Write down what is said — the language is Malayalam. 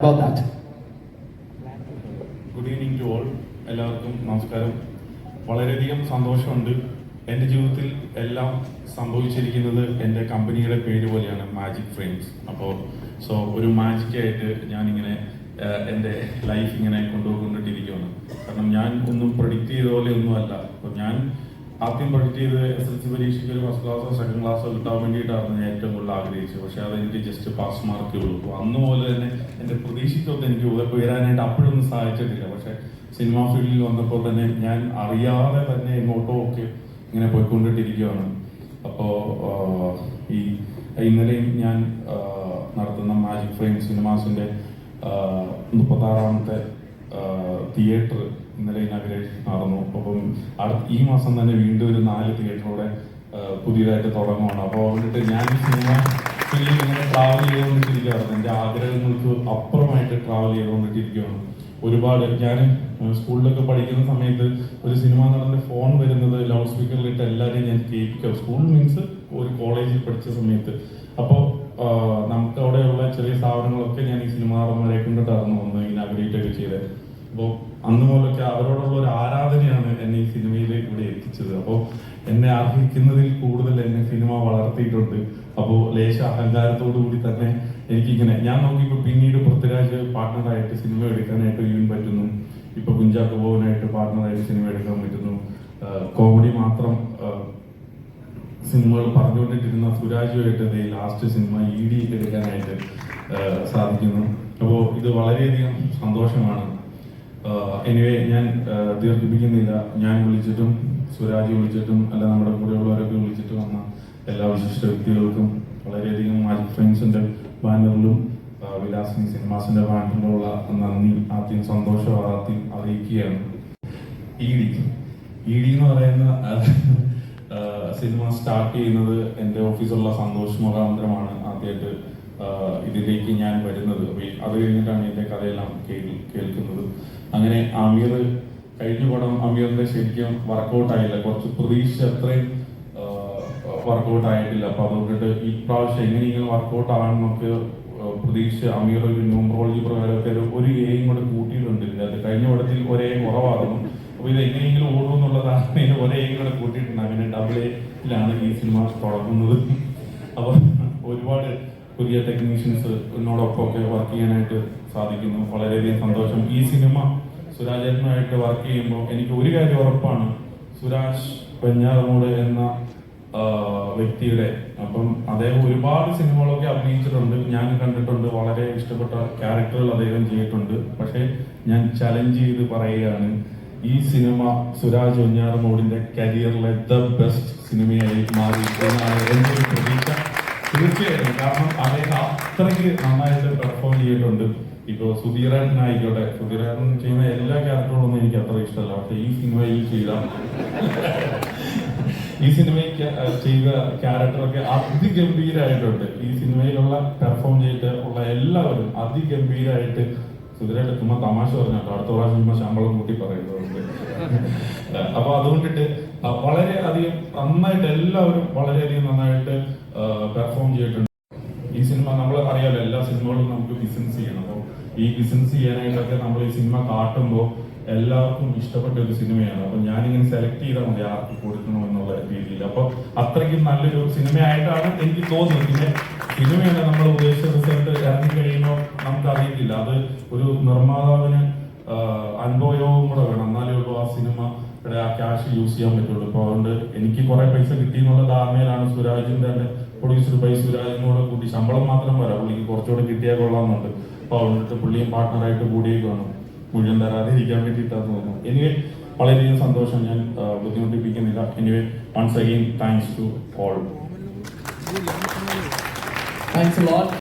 about that. Good evening to all എല്ലാവർക്കും നമസ്കാരം. വളരെയധികം സന്തോഷമുണ്ട്. എന്റെ ജീവിതത്തിൽ എല്ലാം സംഭവിച്ചിരിക്കുന്നത് എന്റെ കമ്പനിയുടെ പേര് പോലെയാണ് മാജിക് ഫ്രെയിംസ് അപ്പോൾ സോ ഒരു മാജിക്കായിട്ട് ഞാനിങ്ങനെ എന്റെ ലൈഫ് ഇങ്ങനെ കൊണ്ടുപോയിക്കൊണ്ടിരിക്കുകയാണ്. കാരണം ഞാൻ ഒന്നും പ്രൊഡിക്റ്റ് ചെയ്ത പോലെ ഒന്നുമല്ല. അപ്പോൾ ഞാൻ ആദ്യം പഠിച്ചത് എസ് എൽ സി പരീക്ഷയ്ക്ക് ഒരു ഫസ്റ്റ് ക്ലാസ്സോ സെക്കൻഡ് ക്ലാസ്സോ കിട്ടാൻ വേണ്ടിയിട്ടാണ് ഞാൻ ഏറ്റവും കൂടുതൽ ആഗ്രഹിച്ചത്. പക്ഷേ അതെനിക്ക് ജസ്റ്റ് പാസ് മാർക്ക് ഉള്ളൂ. അന്ന് പോലെ തന്നെ എന്റെ പ്രതീക്ഷിച്ചൊക്കെ എനിക്ക് ഉയ- ഉയരാനായിട്ട് അപ്പോഴൊന്നും സാധിച്ചിട്ടില്ല. പക്ഷേ സിനിമാ ഫീൽഡിൽ വന്നപ്പോൾ തന്നെ ഞാൻ അറിയാതെ തന്നെ എങ്ങോട്ടോ ഒക്കെ ഇങ്ങനെ പോയിക്കൊണ്ടിട്ടിരിക്കുകയാണ്. അപ്പോൾ ഈ ഇന്നലെയും ഞാൻ നടത്തുന്ന മാജിക് ഫ്രെയിം സിനിമാസിന്റെ മുപ്പത്താറാമത്തെ തിയേറ്റർ ഇന്നലെ ഇനാഗ്രേഷൻ നടന്നു. അപ്പം ഈ മാസം തന്നെ വീണ്ടും ഒരു നാല് തിയേറ്ററോടെ പുതിയതായിട്ട് തുടങ്ങുകയാണ് അപ്പോൾ അതുകൊണ്ടിട്ട് ഞാൻ ഈ സിനിമ ഫിലിം ഇങ്ങനെ ട്രാവൽ ചെയ്തുകൊണ്ടിരിക്കുകയാണ്. എന്റെ ആഗ്രഹങ്ങൾക്ക് അപ്പുറമായിട്ട് ട്രാവൽ ചെയ്തുകൊണ്ടിരിക്കുകയാണ്. ഒരുപാട് ഞാൻ സ്കൂളിലൊക്കെ പഠിക്കുന്ന സമയത്ത് ഒരു സിനിമ നടന്റെ ഫോൺ വരുന്നത് ലൗഡ് സ്പീക്കറിലിട്ട് എല്ലാവരെയും ഞാൻ കേൾപ്പിക്കാം. സ്കൂൾ മീൻസ് ഒരു കോളേജിൽ പഠിച്ച സമയത്ത്. അപ്പോൾ നമുക്ക് അവിടെയുള്ള ചെറിയ സ്ഥാപനങ്ങളൊക്കെ ഞാൻ ഈ സിനിമ നടന്മാരെ കൊണ്ടിട്ടായിരുന്നു ഒന്ന് ഇനാഗ്രേറ്റ് ഒക്കെ ചെയ്തത്. അപ്പോൾ അന്ന് മുതലൊക്കെ അവരോടുള്ള ഒരു ആരാധനയാണ് എന്നെ ഈ സിനിമയിലേക്ക് ഇവിടെ എത്തിച്ചത്. അപ്പോൾ എന്നെ അർഹിക്കുന്നതിൽ കൂടുതൽ എന്നെ സിനിമ വളർത്തിയിട്ടുണ്ട്. അപ്പോൾ ലേശ അഹങ്കാരത്തോടു കൂടി തന്നെ എനിക്കിങ്ങനെ ഞാൻ നോക്കിയപ്പോൾ പിന്നീട് പൃഥ്വിരാജ് പാർട്ട്ണറായിട്ട് സിനിമ എടുക്കാനായിട്ട് ഈവൻ പറ്റുന്നു. ഇപ്പൊ കുഞ്ചാക്കോ ബോബനായിട്ട് പാർട്ട്ണറായിട്ട് സിനിമ എടുക്കാൻ പറ്റുന്നു. കോമഡി മാത്രം സിനിമകൾ പറഞ്ഞുകൊണ്ടിട്ടിരുന്ന സുരാജുമായിട്ട് ഈ ലാസ്റ്റ് സിനിമ ഇ ഡി എടുക്കാനായിട്ട് സാധിക്കുന്നു. അപ്പോൾ ഇത് വളരെയധികം സന്തോഷമാണ്. എനിവേ ഞാൻ ദീർഘിപ്പിക്കുന്നില്ല. ഞാൻ വിളിച്ചിട്ടും സുരാജ് വിളിച്ചിട്ടും അല്ല നമ്മുടെ കൂടെയുള്ളവരൊക്കെ വിളിച്ചിട്ട് വന്ന എല്ലാ വിശിഷ്ട വ്യക്തികൾക്കും വളരെയധികം മാജിക് ഫ്രണ്ട്സിന്റെ ബാനറിലും വിലാസിനി സിനിമാസിന്റെ ബാനറിലുള്ള നന്ദി ആദ്യം സന്തോഷം ആദ്യം അറിയിക്കുകയാണ്. ഇ ഡി ഇ ഡി എന്ന് പറയുന്ന സിനിമ സ്റ്റാർട്ട് ചെയ്യുന്നത് എന്റെ ഓഫീസുള്ള സന്തോഷ് മുഖാന്തരമാണ് ആദ്യമായിട്ട് ഇതിലേക്ക് ഞാൻ വരുന്നത്. അത് കഴിഞ്ഞിട്ടാണ് എന്റെ കഥയെല്ലാം കേൾക്കുന്നത്. അങ്ങനെ അമീർ കഴിഞ്ഞ പടം അമീറിന്റെ ശരിക്കും വർക്കൗട്ട് ആയില്ല. കുറച്ച് പ്രതീക്ഷ അത്രയും വർക്കൗട്ട് ആയിട്ടില്ല. അപ്പൊ അതുകൊണ്ടിട്ട് ഈ പ്രാവശ്യം എങ്ങനെയെങ്കിലും വർക്കൗട്ട് ആണെന്നൊക്കെ പ്രതീക്ഷ അമീർ ഒരു ന്യൂമറോളജി പ്രകാരമൊക്കെ ഒരു- ഗെയിം കൂടെ കൂട്ടിയിട്ടുണ്ട് അത് കഴിഞ്ഞ പടത്തിൽ ഒരേ കുറവാകുന്നു അപ്പൊ ഇത് എങ്ങനെയെങ്കിലും ഓടും എന്നുള്ളതാണ് ഒരേയും കൂടെ കൂട്ടിയിട്ടുണ്ട്. അങ്ങനെ ഡബിൾ എയിലാണ് ഈ സിനിമ തുടങ്ങുന്നത്. അപ്പൊ ഒരുപാട് പുതിയ ടെക്നീഷ്യൻസ് എന്നോടൊപ്പം ഒക്കെ വർക്ക് ചെയ്യാനായിട്ട് സാധിക്കുന്നു. വളരെയധികം സന്തോഷം. ഈ സിനിമ സുരാജേട്ടനുമായിട്ട് വർക്ക് ചെയ്യുമ്പോൾ എനിക്ക് ഒരു കാര്യം ഉറപ്പാണ്. സുരാജ് വെഞ്ഞാറമൂട് എന്ന വ്യക്തിയുടെ അപ്പം അദ്ദേഹം ഒരുപാട് സിനിമകളൊക്കെ അഭിനയിച്ചിട്ടുണ്ട്. ഞാൻ കണ്ടിട്ടുണ്ട്. വളരെ ഇഷ്ടപ്പെട്ട ക്യാരക്ടറുകൾ അദ്ദേഹം ചെയ്തിട്ടുണ്ട്. പക്ഷേ ഞാൻ ചലഞ്ച് ചെയ്ത് പറയുകയാണ് ഈ സിനിമ സുരാജ് വെഞ്ഞാറമൂടിന്റെ കരിയറിലെ ദ ബെസ്റ്റ് സിനിമയായി മാറി എന്നാണ് എന്റെ പ്രതീക്ഷ. തീർച്ചയായും. കാരണം അദ്ദേഹം അത്രയ്ക്ക് നന്നായിട്ട് പെർഫോം ചെയ്തിട്ടുണ്ട്. ഇപ്പൊ സുധീരനായിക്കോട്ടെ സുധീരൻ ചെയ്യുന്ന എല്ലാ ക്യാരക്ടറുകളും എനിക്ക് അത്ര ഇഷ്ടമല്ല. പക്ഷെ ഈ സിനിമയിൽ ചെയ്ത ഈ സിനിമയിൽ ചെയ്ത ക്യാരക്ടറൊക്കെ അതിഗംഭീരമായിട്ടുണ്ട് ഈ സിനിമയിലുള്ള പെർഫോം ചെയ്തിട്ട് ഉള്ള എല്ലാവരും അതിഗംഭീരമായിട്ട് സുധീരന്റെ ചുമ്മാ തമാശ പറഞ്ഞാട്ടോ അടുത്ത പ്രാവശ്യം ശമ്പളം കൂട്ടി പറയുന്നത് അപ്പൊ അതുകൊണ്ടിട്ട് വളരെ അധികം നന്നായിട്ട് എല്ലാവരും വളരെയധികം നന്നായിട്ട് പെർഫോം ചെയ്തിട്ടുണ്ട്. ഈ സിനിമ നമ്മൾ അറിയാലോ എല്ലാ സിനിമകളും നമുക്ക് ബിസിനസ് ചെയ്യണം. അപ്പോൾ ഈ ബിസിനസ് ചെയ്യാനായിട്ടൊക്കെ നമ്മൾ ഈ സിനിമ കാട്ടുമ്പോൾ എല്ലാവർക്കും ഇഷ്ടപ്പെട്ട ഒരു സിനിമയാണ് അപ്പൊ ഞാനിങ്ങനെ സെലക്ട് ചെയ്താൽ മതി ആർക്ക് കൊടുക്കണം എന്നുള്ള രീതിയിൽ. അപ്പൊ അത്രയ്ക്കും നല്ലൊരു സിനിമയായിട്ടാണ് എനിക്ക് തോന്നുന്നത്. പിന്നെ സിനിമയല്ല നമ്മൾ ഉദ്ദേശിച്ച റിസൾട്ട് ഇറങ്ങി കഴിയുമ്പോൾ നമുക്ക് അറിയത്തില്ല അത് ഒരു നിർമ്മാതാവിന് അനുഭവയോഗം കൂടെ വേണം. എന്നാലേ ഉള്ളൂ ആ സിനിമയുടെ ആ ക്യാഷ് യൂസ് ചെയ്യാൻ പറ്റുള്ളൂ. അപ്പൊ അതുകൊണ്ട് എനിക്ക് കുറെ പൈസ കിട്ടി എന്നുള്ള ധാരണയിലാണ് സുരാജിന്റെ പ്രൊഡ്യൂസർ ബൈ സുരാജിനോട് കൂടി ശമ്പളം മാത്രം പോരാ പുള്ളിക്ക് കുറച്ചുകൂടെ കിട്ടിയാൽ കൊള്ളാമെന്നുണ്ട്. അപ്പൊ അവിടുത്തെ പുള്ളിയും പാർട്ട്ണറായിട്ട് കൂടിയേക്കാണ് മുഴുവൻ ഇരിക്കാൻ വേണ്ടിയിട്ടാന്ന് തോന്നുന്നു. എനിവേ വളരെയധികം സന്തോഷം. ഞാൻ ബുദ്ധിമുട്ടിപ്പിക്കുന്നില്ല. Anyway once again thanks to all thanks lot.